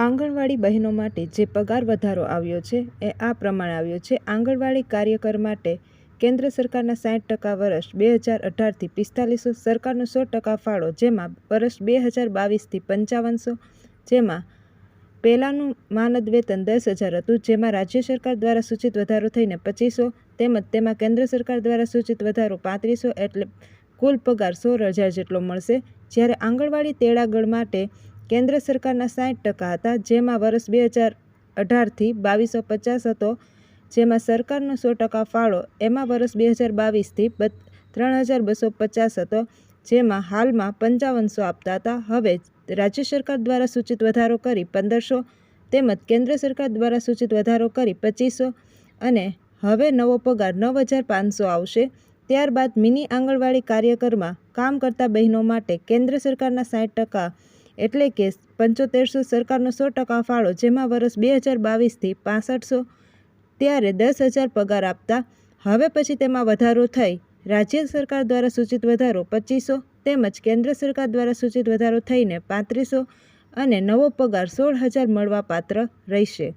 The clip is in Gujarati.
આંગણવાડી બહેનો માટે જે પગાર વધારો આવ્યો છે એ આ પ્રમાણે આવ્યો છે. આંગણવાડી કાર્યકર માટે કેન્દ્ર સરકારના સાઠ ટકા વર્ષ બે હજાર અઢારથી પિસ્તાલીસો, સરકારનો સો ટકા ફાળો, જેમાં વર્ષ બે હજાર બાવીસથી પંચાવનસો, જેમાં પહેલાંનું માનદ વેતન દસ હજાર હતું, જેમાં રાજ્ય સરકાર દ્વારા સૂચિત વધારો થઈને પચીસો, તેમજ તેમાં કેન્દ્ર સરકાર દ્વારા સૂચિત વધારો પાંત્રીસો એટલે કુલ પગાર સોળ હજાર જેટલો મળશે. જ્યારે આંગણવાડી તેડાગળ માટે કેન્દ્ર સરકારના સાઠ ટકા હતા, જેમાં વર્ષ બે હજાર અઢારથી બાવીસો પચાસ હતો, જેમાં સરકારનો સો ટકા ફાળો, એમાં વર્ષ બે હજાર બાવીસથી ત્રણ હજાર બસો પચાસ હતો, જેમાં હાલમાં પંચાવનસો આપતા હતા. હવે રાજ્ય સરકાર દ્વારા સૂચિત વધારો કરી પંદરસો તેમજ કેન્દ્ર સરકાર દ્વારા સૂચિત વધારો કરી પચીસો અને હવે નવો પગાર નવ હજાર પાંચસો આવશે. ત્યારબાદ મિની આંગણવાડી કાર્યકરમાં કામ કરતા બહેનો માટે કેન્દ્ર સરકારના સાઠ ટકા એટલે કે પંચોતેરસો સરકારનો સો ટકા ફાળો, જેમાં વર્ષ બે હજાર બાવીસથી પાસઠસો ત્યારે દસ હજાર પગાર આપતા, હવે પછી તેમાં વધારો થઈ. રાજ્ય સરકાર દ્વારા સૂચિત વધારો પચીસો તેમજ કેન્દ્ર સરકાર દ્વારા સૂચિત વધારો થઈને પાંત્રીસો અને નવો પગાર સોળ હજાર મળવાપાત્ર રહેશે.